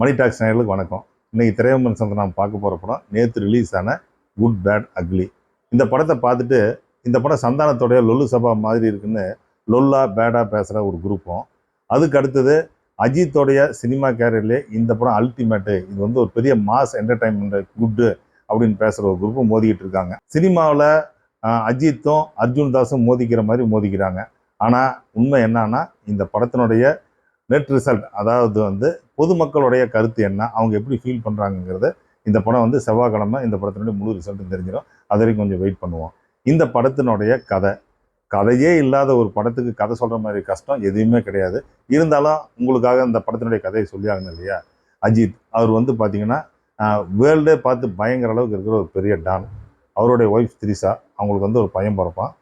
மணி tax நேர்களுக்கு வணக்கம். இன்னைக்கு திரையம்பன் சந்தை நாம் பார்க்க போகிற படம் நேற்று ரிலீஸ் ஆன குட் பேட் அக்லி இந்த படத்தை பார்த்துட்டு இந்த படம் சந்தானத்தோடைய லொல்லு சபா மாதிரி இருக்குன்னு லொல்லா பேடா பேசுகிற ஒரு குரூப்பும். அதுக்கு அடுத்தது அஜித்தோடைய சினிமா கேரியர்லேயே இந்த படம் அல்டிமேட்டு இது வந்து ஒரு பெரிய மாஸ் என்டர்டைன்மெண்ட் குட்டு அப்படின்னு பேசுகிற ஒரு குரூப்பும் மோதிக்கிட்டு இருக்காங்க. சினிமாவில் அஜித்தும் அர்ஜுன் தாஸும் மோதிக்கிற மாதிரி மோதிக்கிறாங்க. ஆனால் உண்மை என்னன்னா இந்த படத்தினுடைய நெட் ரிசல்ட் அதாவது வந்து பொதுமக்களுடைய கருத்து என்ன அவங்க எப்படி ஃபீல் பண்ணுறாங்கிறத இந்த படம் வந்து செவ்வாய்க்கிழமை இந்த படத்தினுடைய முழு ரிசல்ட்டும் தெரிஞ்சிடும் அது வரைக்கும் கொஞ்சம் வெயிட் பண்ணுவோம். இந்த படத்தினுடைய கதை கதையே இல்லாத ஒரு படத்துக்கு கதை சொல்கிற மாதிரி கஷ்டம் எதுவுமே கிடையாது. இருந்தாலும் உங்களுக்காக இந்த படத்தினுடைய கதையை சொல்லி ஆகணும் இல்லையா? அஜித் அவர் வந்து பார்த்தீங்கன்னா வேர்ல்டே பார்த்து பயங்கர அளவுக்கு இருக்கிற ஒரு பெரிய டான். அவருடைய ஒய்ஃப் திரிசா அவங்களுக்கு வந்து ஒரு பையன் பிறப்பான்.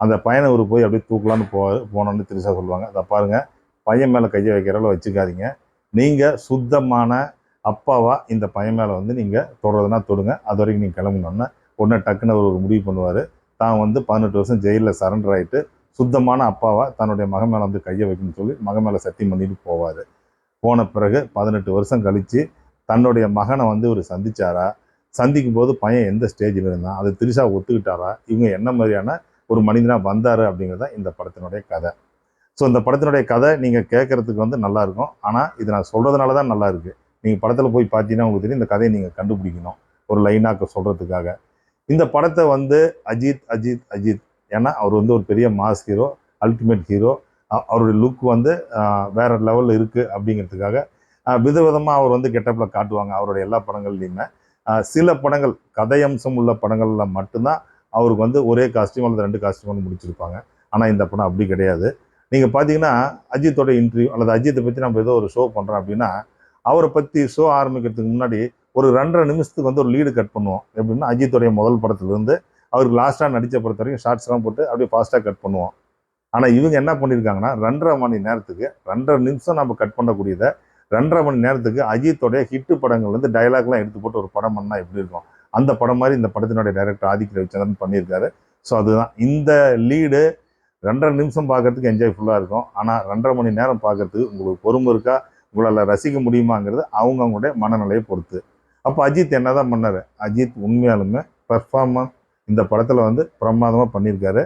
அந்த பையனை ஒரு போய் அப்படியே தூக்கலான்னு போ போனோன்னு திரிசா சொல்லுவாங்க. அதை பாருங்கள் பையன் மேலே கையை வைக்கிற அளவு வச்சுக்காதீங்க. நீங்கள் சுத்தமான அப்பாவாக இந்த பையன் மேலே வந்து நீங்கள் தொடுறதுனா தொடுங்க. அது வரைக்கும் நீங்கள் கிளம்பணுன்னா உடனே டக்குன்னு அவர் ஒரு முடிவு பண்ணுவார். தான் வந்து பதினெட்டு வருஷம் ஜெயிலில் சரண்டர் ஆகிட்டு சுத்தமான அப்பாவாக தன்னுடைய மகன் மேலே வந்து கையை வைக்கணும்னு சொல்லி மகன் மேலே சத்தியம் பண்ணிட்டு போவார். போன பிறகு பதினெட்டு வருஷம் கழித்து தன்னுடைய மகனை வந்து ஒரு சந்திச்சாரா? சந்திக்கும் போது பையன் எந்த ஸ்டேஜில் இருந்தான்? அதை திரிசா ஒத்துக்கிட்டாரா? இவங்க என்ன மாதிரியான ஒரு மனிதனாக வந்தார் அப்படிங்கிறது தான் இந்த படத்தினுடைய கதை. ஸோ இந்த படத்தினுடைய கதை நீங்கள் கேட்குறதுக்கு வந்து நல்லாயிருக்கும் ஆனால் இது நான் சொல்கிறதுனால தான் நல்லா இருக்குது நீங்கள் படத்தில் போய் பார்த்தீங்கன்னா உங்களுக்கு தெரியும் இந்த கதையை நீங்கள் கண்டுபிடிக்கணும். ஒரு லைனாக சொல்கிறதுக்காக இந்த படத்தை வந்து அஜித் அஜித் அஜித். ஏன்னா அவர் வந்து ஒரு பெரிய மாஸ் ஹீரோ அல்டிமேட் ஹீரோ அவருடைய லுக் வந்து ஆஹ், வேற லெவலில் இருக்குது அப்படிங்கிறதுக்காக விதவிதமாக அவர் வந்து கெட்டப்பில் காட்டுவாங்க அவருடைய எல்லா படங்கள்லையுமே. சில படங்கள் கதையம்சம் உள்ள படங்களில் மட்டும்தான் அவருக்கு வந்து ஒரே காஸ்டியூம் அல்லது ரெண்டு காஸ்டியூம் முடிச்சிருப்பாங்க. ஆனால் இந்த படம் அப்படி கிடையாது. நீங்கள் பார்த்தீங்கன்னா அஜித்தோட இன்டர்வியூ அல்லது அஜித்தை பற்றி நம்ம ஏதோ ஒரு ஷோ பண்ணுறோம் அப்படின்னா அவரை பற்றி ஷோ ஆரம்பிக்கிறதுக்கு முன்னாடி ஒரு ரெண்டரை நிமிஷத்துக்கு வந்து ஒரு லீடு கட் பண்ணுவோம். எப்படின்னா அஜித்துடைய முதல் படத்துலேருந்து அவருக்கு லாஸ்ட்டாக நடித்த படத்து வரைக்கும் ஷார்ட்ஸ்லாம் போட்டு அப்படியே ஃபாஸ்ட்டாக கட் பண்ணுவோம். ஆனால் இவங்க என்ன பண்ணியிருக்காங்கன்னா ரெண்டரை மணி நேரத்துக்கு ரெண்டரை நிமிஷம் நம்ம கட் பண்ணக்கூடியதை ரெண்டரை மணி நேரத்துக்கு அஜித்தோடைய ஹிட்டு படங்கள்லேருந்து டைலாக்லாம் டயலாக்லாம் எடுத்து போட்டு ஒரு படம் பண்ணால் எப்படி இருக்கும்? அந்த படம் மாதிரி இந்த படத்தினுடைய டைரக்டர் ஆதிக் ரவிச்சந்திரன் பண்ணியிருக்காரு. ஸோ அதுதான். இந்த லீடு ரெண்டரை நிமிஷம் பார்க்குறதுக்கு என்ஜாய்ஃபுல்லாக இருக்கும். ஆனால் ரெண்டரை மணி நேரம் பார்க்கறதுக்கு உங்களுக்கு பொறுமை இருக்கா? உங்களால் ரசிக்க முடியுமாங்கிறது அவங்கவுங்களுடைய மனநிலையை பொறுத்து. அப்போ அஜித் என்ன தான் பண்ணார்? அஜித் உண்மையாலுமே பெர்ஃபார்மன்ஸ் இந்த படத்தில் வந்து பிரமாதமாக பண்ணியிருக்காரு.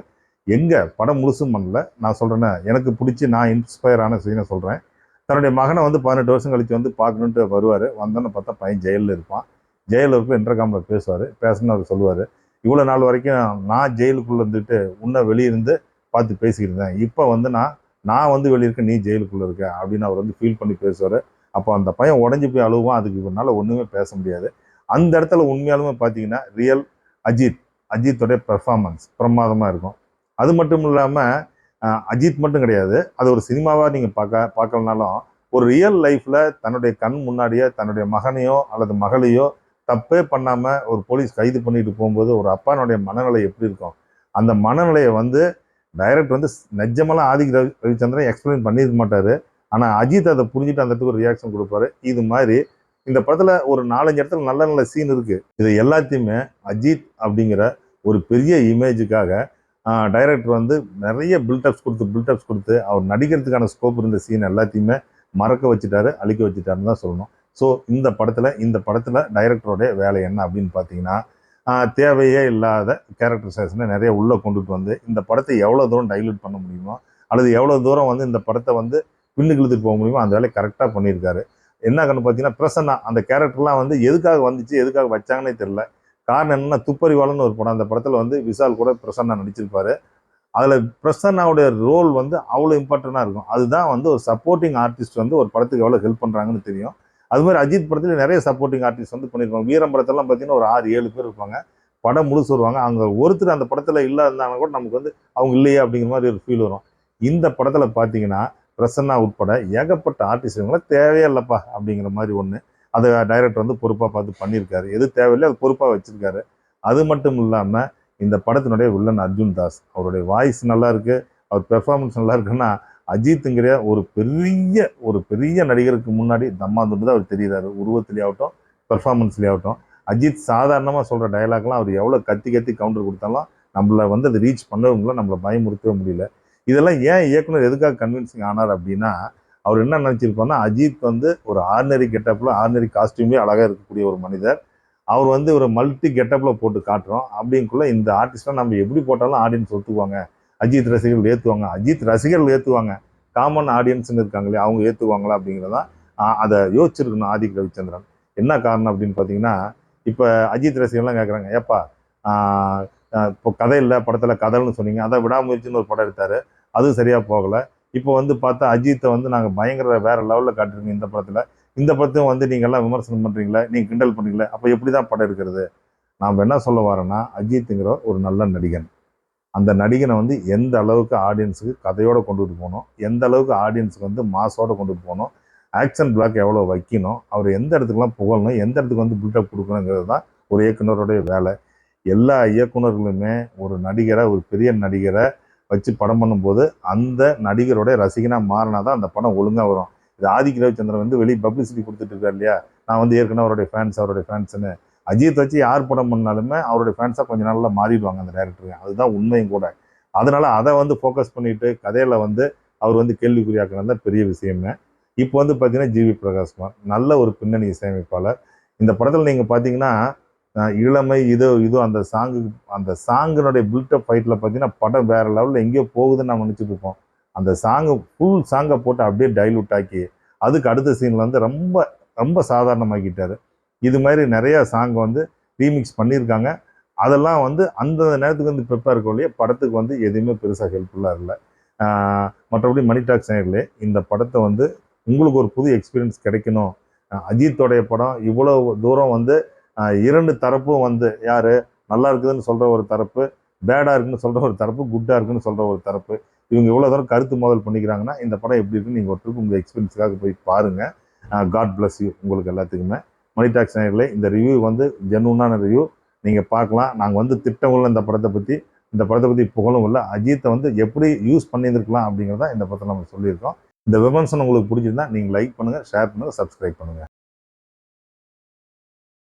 எங்கே படம் முழுசும் பண்ணல. நான் சொல்கிறேன்னா எனக்கு பிடிச்சி நான் இன்ஸ்பயர் ஆன சீனை சொல்கிறேன் தன்னுடைய மகனை வந்து பதினெட்டு வருஷம் கழித்து வந்து பார்க்கணுன்ட்டு வருவார். வந்தோன்னு பார்த்தா பையன் ஜெயிலில் இருப்பான். ஜெயிலில் இருப்போம் இன்டர்காமில் பேசுவார். பேசணும்னு அவர் சொல்லுவார். இவ்வளோ நாள் வரைக்கும் நான் ஜெயிலுக்குள்ளே இருந்துட்டு உன்னை வெளியிருந்து பார்த்து பேசிக்கிட்டு இருந்தேன் இப்போ வந்து நான் நான் வந்து வெளியே இருக்க நீ ஜெயிலுக்குள்ளே இருக்க அப்படின்னு அவர் வந்து ஃபீல் பண்ணி பேசுவார். அப்போ அந்த பையன் உடஞ்சி போய் அழுவான். அதுக்கு இவனால் ஒன்றுமே பேச முடியாது. அந்த இடத்துல உண்மையாலுமே பார்த்தீங்கன்னா ரியல் அஜித் அஜித்தோடைய பெர்ஃபார்மன்ஸ் பிரமாதமாக இருக்கும். அது மட்டும் இல்லாமல் அஜித் மட்டும் கிடையாது. அது ஒரு சினிமாவாக நீங்கள் பார்க்க பார்க்கலனாலும் ஒரு ரியல் லைஃப்பில் தன்னுடைய கண் முன்னாடியே தன்னுடைய மகனையோ அல்லது மகளையோ தப்பே பண்ணாமல் ஒரு போலீஸ் கைது பண்ணிட்டு போகும்போது ஒரு அப்பானுடைய மனநிலை எப்படி இருக்கும்? அந்த மனநிலையை வந்து டைரக்டர் வந்து நிஜமெல்லாம் ஆதிக் ரவி ரவிச்சந்திரன் எக்ஸ்பிளைன் பண்ணியிருக்க மாட்டார். ஆனால் அஜித் அதை புரிஞ்சுட்டு அந்த இடத்துக்கு ஒரு ரியாக்ஷன் கொடுப்பாரு. இது மாதிரி இந்த படத்தில் ஒரு நாலஞ்சு இடத்துல நல்ல நல்ல சீன் இருக்குது இது எல்லாத்தையுமே அஜித் அப்படிங்கிற ஒரு பெரிய இமேஜுக்காக டைரக்டர் வந்து நிறைய பில்டப்ஸ் கொடுத்து பில்டப்ஸ் கொடுத்து அவர் நடிக்கிறதுக்கான ஸ்கோப் இருந்த சீன் எல்லாத்தையுமே மறக்க வச்சுட்டாரு அழிக்க வச்சுட்டாருன்னு தான் சொல்லணும். ஸோ இந்த படத்தில் இந்த படத்தில் டைரக்டரோடைய வேலை என்ன அப்படின்னு பார்த்தீங்கன்னா தேவையே இல்லாத கேரக்டரைசேஷனை நிறைய உள்ளே கொண்டுட்டு வந்து இந்த படத்தை எவ்வளோ தூரம் டைல்யூட் பண்ண முடியுமோ அல்லது எவ்வளோ தூரம் வந்து இந்த படத்தை வந்து பின்னுக்கு இழுத்துட்டு போக முடியுமோ அந்த வேலையை கரெக்டாக பண்ணியிருக்காரு. என்ன கண்ணு பார்த்தீங்கன்னா பிரசன்னா அந்த கேரக்டர்லாம் வந்து எதுக்காக வந்துச்சு எதுக்காக வச்சாங்கன்னே தெரில காரணம் என்னென்னா துப்பறிவாளன்னு ஒரு படம் அந்த படத்தில் வந்து விஷால் கூட பிரசன்னா நடிச்சிருப்பாரு. அதில் பிரசன்னாவுடைய ரோல் வந்து அவ்வளோ இம்பார்ட்டண்ட்டாக இருக்கும். அதுதான் வந்து ஒரு சப்போர்ட்டிங் ஆர்டிஸ்ட் வந்து ஒரு படத்துக்கு எவ்வளோ ஹெல்ப் பண்ணுறாங்கன்னு தெரியும். அது மாதிரி அஜித் படத்தில் நிறைய சப்போர்ட்டிங் ஆர்டிஸ்ட் வந்து பண்ணியிருப்பாங்க வீரம் படத்தெல்லாம் பார்த்தீங்கன்னா ஒரு ஆறு ஏழு பேர் இருப்பாங்க. படம் முழுசு வருவாங்க. அவங்க ஒருத்தர் அந்த படத்தில் இல்லாதனால கூட நமக்கு வந்து அவங்க இல்லையே அப்படிங்கிற மாதிரி ஒரு ஃபீல் வரும். இந்த படத்தில் பார்த்தீங்கன்னா பிரசன்னா உட்பட ஏகப்பட்ட ஆர்டிஸ்ட்டுங்களை தேவையே இல்லைப்பா அப்படிங்கிற மாதிரி ஒன்று அதை டைரக்டர் வந்து பொறுப்பாக பார்த்து பண்ணியிருக்காரு. எது தேவையில்லை அது பொறுப்பாக வச்சுருக்காரு. அது மட்டும் இல்லாமல் இந்த படத்தினுடைய வில்லன் அர்ஜுன் தாஸ் அவருடைய வாய்ஸ் நல்லா இருக்குது அவர் பெர்ஃபார்மன்ஸ் நல்லா இருக்குன்னா அஜித்துங்கிற ஒரு பெரிய ஒரு பெரிய நடிகருக்கு முன்னாடி தம்மா துண்டு தான் அவர் தெரியுறாரு. உருவத்திலே ஆகட்டும் அஜித் சாதாரணமாக சொல்கிற டயலாக்லாம் அவர் எவ்வளோ கத்தி கத்தி கவுண்டர் கொடுத்தாலும் நம்மளை வந்து அதை ரீச் பண்ணவங்கள நம்மளை பயமுறுத்தவே முடியல. இதெல்லாம் ஏன் இயக்குனர் எதுக்காக கன்வின்சிங் ஆனார் அப்படின்னா அவர் என்ன நினச்சிருப்பாருன்னா அஜித் வந்து ஒரு ஆர்டினரி கெட்டப்பில் ஆர்டினரி காஸ்டியூம்லேயே அழகாக இருக்கக்கூடிய ஒரு மனிதர். அவர் வந்து ஒரு மல்டி கெட்டப்பில் போட்டு காட்டுறோம். அப்படிங்குள்ள இந்த ஆர்டிஸ்ட்டை நம்ம எப்படி போட்டாலும் ஆடியன்ஸ் ஒத்துக்குவாங்க. அஜித் ரசிகர்கள் ஏற்றுவாங்க அஜித் ரசிகர்கள் ஏற்றுவாங்க காமன் ஆடியன்ஸ்னு இருக்காங்களே அவங்க ஏற்றுவாங்களா அப்படிங்கிறதான் அதை யோசிச்சிருக்கணும் ஆதிக் ரவிச்சந்திரன். என்ன காரணம் அப்படின்னு பார்த்தீங்கன்னா இப்போ அஜித் ரசிகர்லாம் கேட்குறாங்க ஏப்பா இப்போ கதை இல்லை படத்தில் கதைன்னு சொன்னீங்க. அதை விடாமுயற்சின்னு ஒரு படம் எடுத்தார். அதுவும் சரியாக போகலை. இப்போ வந்து பார்த்தா அஜித்தை வந்து நாங்கள் பயங்கர வேற லெவலில் காட்டுறீங்க இந்த படத்தில். இந்த படத்தையும் வந்து நீங்கள்லாம் விமர்சனம் பண்ணுறீங்களே நீங்கள் கிண்டல் பண்ணுறீங்களே அப்போ எப்படி தான் படம் எடுக்கிறது? நாம் என்ன சொல்ல வரோன்னா அஜித்துங்கிற ஒரு நல்ல நடிகன். அந்த நடிகனை வந்து எந்த அளவுக்கு ஆடியன்ஸுக்கு கதையோடு கொண்டுட்டு போகணும் எந்த அளவுக்கு ஆடியன்ஸுக்கு வந்து மாஸோட கொண்டுட்டு போகணும் ஆக்ஷன் பிளாக் எவ்வளோ வைக்கணும் அவர் எந்த இடத்துக்குலாம் புகழணும் எந்த இடத்துக்கு வந்து பில்டப் கொடுக்கணுங்கிறது தான் ஒரு இயக்குனருடைய வேலை. எல்லா இயக்குனர்களுமே ஒரு நடிகரை ஒரு பெரிய நடிகரை வச்சு படம் பண்ணும்போது அந்த நடிகருடைய ரசிகனாக மாறினா தான் அந்த படம் ஒழுங்காக வரும். இது ஆதிக்க ரவிச்சந்திரன் வந்து வெளியே பப்ளிசிட்டி கொடுத்துட்டு இருக்காரு இல்லையா? நான் வந்து ஏற்கனவே அவருடைய ஃபேன்ஸ் அவருடைய ஃபேன்ஸ்னு அஜித் வச்சு யார் படம் பண்ணாலுமே அவருடைய ஃபேன்ஸாக கொஞ்சம் நாளில் மாறிடுவாங்க அந்த டேரக்டருங்க அதுதான் உண்மையும் கூட. அதனால் அதை வந்து ஃபோக்கஸ் பண்ணிவிட்டு கதையில் வந்து அவர் வந்து கேள்விக்குறியாக்குறது தான் பெரிய விஷயமே. இப்போ வந்து பார்த்தீங்கன்னா ஜிவி பிரகாஷ்குமார் நல்ல ஒரு பின்னணி இசையமைப்பாளர். இந்த படத்தில் நீங்கள் பார்த்தீங்கன்னா இளமை இதோ இதோ அந்த சாங்கு அந்த சாங்கினுடைய பில்டப் ஃபைட்டில் பார்த்தீங்கன்னா படம் வேறு லெவலில் எங்கேயோ போகுதுன்னு நம்ம நினச்சிட்டு இருப்போம். அந்த சாங்கு ஃபுல் சாங்கை போட்டு அப்படியே டைலூட் ஆக்கி அதுக்கு அடுத்த சீனில் வந்து ரொம்ப ரொம்ப சாதாரணமாக்கிட்டார். இது மாதிரி நிறையா சாங் வந்து ரீமிக்ஸ் பண்ணியிருக்காங்க. அதெல்லாம் வந்து அந்தந்த நேரத்துக்கு வந்து ப்ரிப்பேர் இருக்க இல்லையா படத்துக்கு வந்து எதுவுமே பெருசாக ஹெல்ப்ஃபுல்லாக இல்லை. மற்றபடி மணி டாக் சேனல்லே இந்த படத்தை வந்து உங்களுக்கு ஒரு புது எக்ஸ்பீரியன்ஸ் கிடைக்கணும். அஜித்தோடைய படம் இவ்வளோ தூரம் வந்து இரண்டு தரப்பும் வந்து யார்? நல்லா இருக்குதுன்னு சொல்கிற ஒரு தரப்பு பேடாக இருக்குன்னு சொல்கிற ஒரு தரப்பு குட்டாக இருக்குன்னு சொல்கிற ஒரு தரப்பு. இவங்க இவ்வளோ தூரம் கருத்து மோதல் பண்ணிக்கிறாங்கன்னா இந்த படம் எப்படி இருக்குன்னு நீங்கள் ஒரு ட்ரிப் உங்கள் எக்ஸ்பீரியன்ஸுக்காக போய் பாருங்கள் காட் பிளஸ் யூ உங்களுக்கு எல்லாத்துக்குமே. மணி டாக்ஸ் நேர்களை இந்த ரிவ்யூ வந்து ஜென்வனான ரிவ்யூ நீங்கள் பார்க்கலாம். நாங்கள் வந்து திட்டங்களும் இந்த படத்தை பற்றி இந்த படத்தை பற்றி புகழும் இல்லை. அஜித்தை வந்து எப்படி யூஸ் பண்ணியிருந்துருக்கலாம் அப்படிங்கிறத இந்த படத்தில் நம்ம சொல்லியிருக்கோம். இந்த விமர்சனம் உங்களுக்கு பிடிச்சிருந்தா நீங்கள் லைக் பண்ணுங்கள் ஷேர் பண்ணுங்கள் சப்ஸ்கிரைப் பண்ணுங்கள்